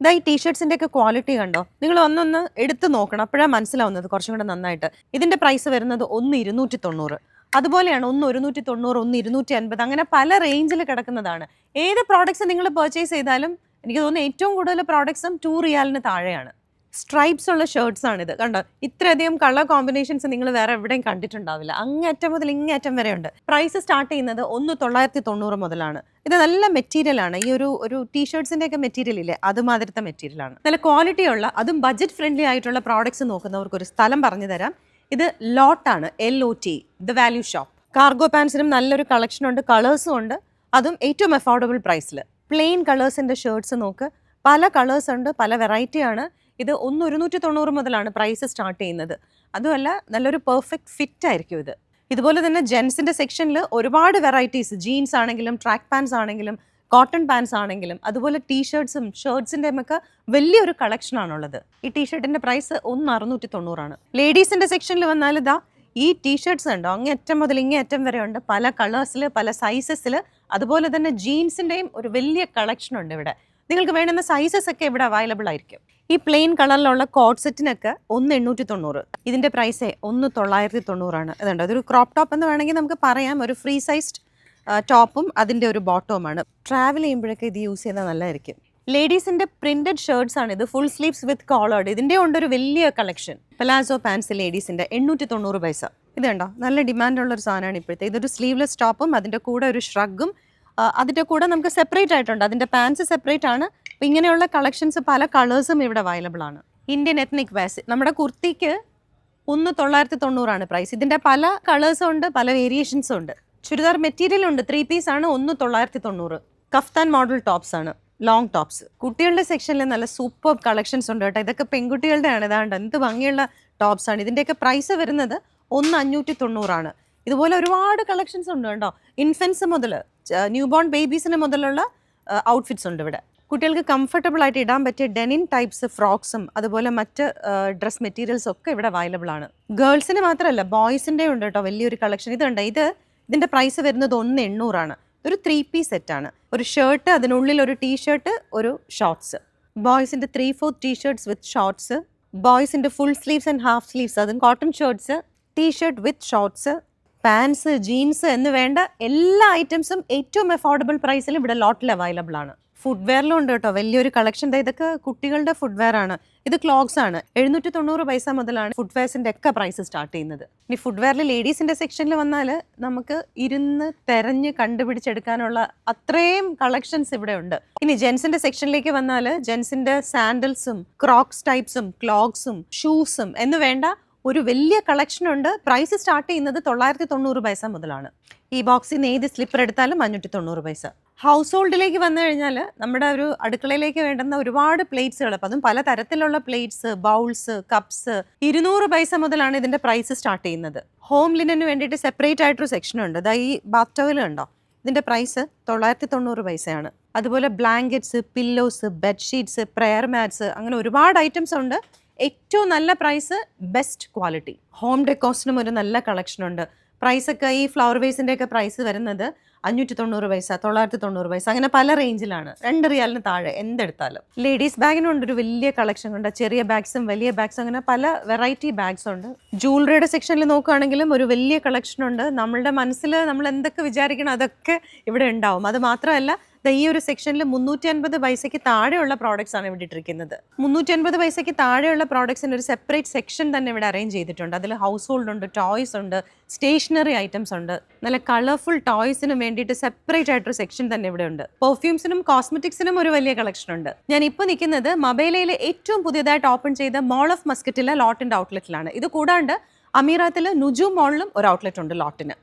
ഇതാ ഈ ടീഷർട്സിന്റെ ഒക്കെ ക്വാളിറ്റി കണ്ടോ? നിങ്ങൾ ഒന്നൊന്ന് എടുത്ത് നോക്കണം. അപ്പോഴാണ് മനസ്സിലാവുന്നത് കുറച്ചും കൂടെ നന്നായിട്ട്. ഇതിന്റെ പ്രൈസ് വരുന്നത് ഒന്ന് ഇരുന്നൂറ്റി തൊണ്ണൂറ് അതുപോലെയാണ് ഒന്ന് ഒരുന്നൂറ്റി തൊണ്ണൂറ് ഒന്ന് ഇരുന്നൂറ്റി അൻപത് അങ്ങനെ പല റേഞ്ചിൽ കിടക്കുന്നതാണ്. ഏത് പ്രോഡക്റ്റ്സ് നിങ്ങൾ പർച്ചേസ് ചെയ്താലും എനിക്ക് തോന്നുന്നു ഏറ്റവും കൂടുതൽ പ്രോഡക്ട്സും ടു റിയാലിന് താഴെയാണ്. സ്ട്രൈപ്സ് ഉള്ള ഷർട്ട്സ് ആണ് ഇത് കണ്ടോ? ഇത്രയധികം കളർ കോമ്പിനേഷൻസ് നിങ്ങൾ വേറെ എവിടെയും കണ്ടിട്ടുണ്ടാവില്ല. അങ്ങേറ്റം മുതൽ ഇങ്ങേറ്റം വരെ ഉണ്ട് പ്രൈസ് സ്റ്റാർട്ട് ചെയ്യുന്നത് ഒന്ന് തൊള്ളായിരത്തി തൊണ്ണൂറ് മുതലാണ്. ഇത് നല്ല മെറ്റീരിയൽ ആണ്. ഈ ഒരു ഒരു ടീഷർട്സിന്റെ ഒക്കെ മെറ്റീരിയൽ ഇല്ലേ? അതുമാതിരത്തെ മെറ്റീരിയലാണ് നല്ല ക്വാളിറ്റി ഉള്ള അതും ബഡ്ജറ്റ് ഫ്രണ്ട്ലി ആയിട്ടുള്ള പ്രോഡക്റ്റ്സ് നോക്കുന്നവർക്ക് ഒരു സ്ഥലം പറഞ്ഞു തരാം. ഇത് ലോട്ടാണ് L O T the value shop cargo പാൻസിനും നല്ലൊരു കളക്ഷൻ ഉണ്ട്. കളേഴ്സും ഉണ്ട്. അതും ഏറ്റവും അഫോർഡബിൾ പ്രൈസിൽ പ്ലെയിൻ കളേഴ്സിന്റെ ഷർട്ട്സ് നോക്ക്. പല കളേഴ്സ് ഉണ്ട്. പല വെറൈറ്റി ആണ്. ഇത് ഒന്ന് ഒരുന്നൂറ്റി തൊണ്ണൂറ് മുതലാണ് പ്രൈസ് സ്റ്റാർട്ട് ചെയ്യുന്നത്. അതുമല്ല നല്ലൊരു പെർഫെക്റ്റ് ഫിറ്റ് ആയിരിക്കും ഇത്. ഇതുപോലെ തന്നെ ജെൻസിന്റെ സെക്ഷനിൽ ഒരുപാട് വെറൈറ്റീസ് ജീൻസ് ആണെങ്കിലും ട്രാക്ക് പാൻസ് ആണെങ്കിലും കോട്ടൺ പാൻസ് ആണെങ്കിലും അതുപോലെ ടീഷർട്ട്സും ഷർട്ട്സിന്റെ ഒക്കെ വലിയൊരു കളക്ഷനാണുള്ളത് ഈ ടീഷർട്ടിന്റെ പ്രൈസ് ഒന്ന് അറുന്നൂറ്റി തൊണ്ണൂറാണ് ലേഡീസിന്റെ സെക്ഷനിൽ വന്നാൽ ഇതാ ഈ ടീഷർട്ട്സ് ഉണ്ടോ അങ്ങേ അറ്റം മുതൽ ഇങ്ങേ അറ്റം വരെ ഉണ്ട്. പല കളേഴ്സിൽ പല സൈസസിൽ അതുപോലെ തന്നെ ജീൻസിന്റെയും ഒരു വലിയ കളക്ഷൻ ഉണ്ട് ഇവിടെ. നിങ്ങൾക്ക് വേണ്ടുന്ന സൈസസ് ഒക്കെ ഇവിടെ അവൈലബിൾ ആയിരിക്കും. ഈ പ്ലെയിൻ കളറിലുള്ള കോട്ട് സെറ്റിനൊക്കെ ഒന്ന് എണ്ണൂറ്റി തൊണ്ണൂറ്. ഇതിന്റെ പ്രൈസ് ഒന്ന് തൊള്ളായിരത്തി തൊണ്ണൂറാണ്. അതുണ്ട് അതൊരു ക്രോപ്പ് ടോപ്പ് എന്ന് വേണമെങ്കിൽ നമുക്ക് പറയാം. ഒരു ഫ്രീ സൈസ്ഡ് ടോപ്പും അതിന്റെ ഒരു ബോട്ടവുമാണ് ട്രാവൽ ചെയ്യുമ്പോഴൊക്കെ ഇത് യൂസ് ചെയ്യുന്നത് നല്ലതായിരിക്കും. ലേഡീസിന്റെ പ്രിന്റഡ് ഷർട്ട്സ് ആണ്. ഇത് ഫുൾ സ്ലീവ്സ് വിത്ത് കോളേർഡ് ഇതിന്റെ ഉണ്ട് ഒരു വലിയ കളക്ഷൻ പലാസോ പാൻസ് ലേഡീസിന്റെ എണ്ണൂറ്റി തൊണ്ണൂറ് പൈസ. ഇത് കണ്ടോ? നല്ല ഡിമാൻഡുള്ള ഒരു സാധനമാണ് ഇപ്പോഴത്തെ. ഇതൊരു സ്ലീവ്ലെസ് ടോപ്പും അതിന്റെ കൂടെ ഒരു ഷ്രഗും അതിന്റെ കൂടെ നമുക്ക് സെപ്പറേറ്റ് ആയിട്ടുണ്ട്. അതിന്റെ പാൻസ് സെപ്പറേറ്റ് ആണ്. അപ്പോൾ ഇങ്ങനെയുള്ള കളക്ഷൻസ് പല കളേഴ്സും ഇവിടെ അവൈലബിൾ ആണ്. ഇന്ത്യൻ എത്നിക് വേസ് നമ്മുടെ കുർത്തിക്ക് ഒന്ന് തൊള്ളായിരത്തി തൊണ്ണൂറാണ് പ്രൈസ് ഇതിന്റെ പല കളേഴ്സും ഉണ്ട് പല വേരിയേഷൻസും ഉണ്ട്. ചുരിദാർ മെറ്റീരിയൽ ഉണ്ട്. ത്രീ പീസ് ആണ് ഒന്ന് തൊള്ളായിരത്തി തൊണ്ണൂറ് കഫ്താൻ മോഡൽ ടോപ്സ് ആണ് ലോങ് ടോപ്സ് കുട്ടികളുടെ സെക്ഷനിൽ നല്ല സൂപ്പർ കളക്ഷൻസ് ഉണ്ട് കേട്ടോ. ഇതൊക്കെ പെൺകുട്ടികളുടെ ആണ് ഇതാണ്ട് എന്ത് ഭംഗിയുള്ള ടോപ്സ് ആണ്. ഇതിന്റെയൊക്കെ പ്രൈസ് വരുന്നത് ഒന്ന് അഞ്ഞൂറ്റി തൊണ്ണൂറാണ് ഇതുപോലെ ഒരുപാട് കളക്ഷൻസ് ഉണ്ട് കേട്ടോ. ഇൻഫൻസ് മുതൽ ന്യൂ ബോൺ ബേബീസിന് മുതലുള്ള ഔട്ട്ഫിറ്റ്സ് ഉണ്ട് ഇവിടെ. കുട്ടികൾക്ക് കംഫർട്ടബിൾ ആയിട്ട് ഇടാൻ പറ്റിയ ഡെനിൻ ടൈപ്സ് ഫ്രോക്സും അതുപോലെ മറ്റ് ഡ്രസ് മെറ്റീരിയൽസ് ഒക്കെ ഇവിടെ അവൈലബിൾ ആണ്. ഗേൾസിന് മാത്രമല്ല ബോയ്സിന്റെ ഉണ്ട് കേട്ടോ വലിയൊരു കളക്ഷൻ ഇതുണ്ട് ഇത് ഇതിന്റെ പ്രൈസ് വരുന്നത് ഒന്ന് എണ്ണൂറാണ്. ഒരു ത്രീ പീസ് സെറ്റാണ് ഒരു ഷർട്ട് അതിനുള്ളിൽ ഒരു ടീ ഷർട്ട് ഒരു shorts ബോയ്സിന്റെ three fourth T shirts with shorts ബോയ്സിന്റെ full sleeves and half sleeves അതും cotton shirts T shirt with shorts pants jeans എന്ന് വേണ്ട എല്ലാ ഐറ്റംസും ഏറ്റവും അഫോർഡബിൾ പ്രൈസിൽ ഇവിടെ ലോട്ടിൽ അവൈലബിൾ ആണ്. ഫുഡ്വെയറിലും ഉണ്ട് കേട്ടോ. വലിയൊരു കളക്ഷൻ ഇതൊക്കെ കുട്ടികളുടെ ഫുഡ്വെയർ ആണ്. ഇത് ക്ലോക്സ് ആണ്. എഴുന്നൂറ്റി തൊണ്ണൂറ് പൈസ മുതലാണ് ഫുഡ്വെയർസിന്റെ ഒക്കെ പ്രൈസ് സ്റ്റാർട്ട് ചെയ്യുന്നത്. ഇനി ഫുഡ്വെയറിൽ ലേഡീസിന്റെ സെക്ഷനിൽ വന്നാൽ നമുക്ക് ഇരുന്ന് തെരഞ്ഞ് കണ്ടുപിടിച്ചെടുക്കാനുള്ള അത്രയും കളക്ഷൻസ് ഇവിടെ ഉണ്ട്. ഇനി ജെൻസിന്റെ സെക്ഷനിലേക്ക് വന്നാൽ ജെൻസിന്റെ സാൻഡൽസും ക്രോക്സ് ടൈപ്സും ക്ലോക്സും ഷൂസും എന്ന് വേണ്ട ഒരു വലിയ കളക്ഷൻ ഉണ്ട്. പ്രൈസ് സ്റ്റാർട്ട് ചെയ്യുന്നത് തൊള്ളായിരത്തി തൊണ്ണൂറ് പൈസ മുതലാണ്. ഈ ബോക്സിൽ നിന്ന് ഏത് സ്ലിപ്പർ എടുത്താലും അഞ്ഞൂറ്റി തൊണ്ണൂറ് പൈസ. ഹൗസ് ഹോൾഡിലേക്ക് വന്നു കഴിഞ്ഞാൽ നമ്മുടെ ഒരു അടുക്കളയിലേക്ക് വേണ്ടുന്ന ഒരുപാട് പ്ലേറ്റ്സുകൾ അപ്പം അതും പല തരത്തിലുള്ള പ്ലേറ്റ്സ് ബൗൾസ് കപ്സ് ഇരുന്നൂറ് പൈസ മുതലാണ് ഇതിന്റെ പ്രൈസ് സ്റ്റാർട്ട് ചെയ്യുന്നത്. ഹോം ലിനന് വേണ്ടിയിട്ട് സെപ്പറേറ്റ് ആയിട്ടൊരു ഉണ്ട്. ദാ ഈ ബാത്ത് ടവൽ ഉണ്ടോ ഇതിന്റെ പ്രൈസ് തൊള്ളായിരത്തി തൊണ്ണൂറ് പൈസയാണ്. അതുപോലെ blankets pillows bedsheets prayer mats അങ്ങനെ ഒരുപാട് ഐറ്റംസ് ഉണ്ട്. ഏറ്റവും നല്ല പ്രൈസ് ബെസ്റ്റ് ക്വാളിറ്റി ഹോം ഡെക്കോസിനും ഒരു നല്ല കളക്ഷൻ ഉണ്ട്. പ്രൈസ് ഒക്കെ ഈ ഫ്ലവർ വേസിന്റെ ഒക്കെ പ്രൈസ് വരുന്നത് അഞ്ഞൂറ്റി തൊണ്ണൂറ് പൈസ തൊള്ളായിരത്തി തൊണ്ണൂറ് പൈസ അങ്ങനെ പല റേഞ്ചിലാണ് രണ്ട് റിയാലിന് താഴെ എന്തെടുത്താലും. ലേഡീസ് ബാഗിനുണ്ട് ഒരു വലിയ കളക്ഷൻ ഉണ്ട്. ചെറിയ ബാഗ്സും വലിയ ബാഗ്സും അങ്ങനെ പല വെറൈറ്റി ബാഗ്സ് ഉണ്ട്. ജൂവലറിയുടെ സെക്ഷനിൽ നോക്കുകയാണെങ്കിലും ഒരു വലിയ കളക്ഷൻ ഉണ്ട്. നമ്മളുടെ മനസ്സിൽ നമ്മൾ എന്തൊക്കെ വിചാരിക്കണം അതൊക്കെ ഇവിടെ ഉണ്ടാവും. അത് മാത്രമല്ല ഈ ഒരു സെക്ഷനിൽ മുന്നൂറ്റി അൻപത് പൈസയ്ക്ക് താഴെയുള്ള പ്രോഡക്ട്സ് ആണ് ഇവിടെ ഇട്ടിരിക്കുന്നത്. മുന്നൂറ്റി അൻപത് പൈസയ്ക്ക് താഴെയുള്ള പ്രോഡക്ട്സിന് ഒരു സെപ്പറേറ്റ് സെക്ഷൻ തന്നെ ഇവിടെ അറേഞ്ച് ചെയ്തിട്ടുണ്ട്. അതിൽ ഹൗസ് ഹോൾഡ് ഉണ്ട് ടോയ്സ് ഉണ്ട് സ്റ്റേഷനറി ഐറ്റംസ് ഉണ്ട്. നല്ല കളർഫുൾ ടോയ്സിനും വേണ്ടിയിട്ട് സെപ്പറേറ്റ് ആയിട്ടൊരു സെക്ഷൻ തന്നെ ഇവിടെ ഉണ്ട്. പെർഫ്യൂംസിനും കോസ്മെറ്റിക്സിനും ഒരു വലിയ കളക്ഷൻ ഉണ്ട്. ഞാൻ ഇപ്പോൾ നിൽക്കുന്നത് മൊബൈലയിലെ ഏറ്റവും പുതിയതായിട്ട് ഓപ്പൺ ചെയ്ത മോൾ ഓഫ് മസ്കറ്റിലെ ലോട്ടിന്റെ ഔട്ട്ലെറ്റിലാണ് ഇത് കൂടാണ്ട് അമീറാത്തിൽ നുജു മോളിലും ഒരു ഔട്ട്ലെറ്റ് ഉണ്ട് ലോട്ടിന്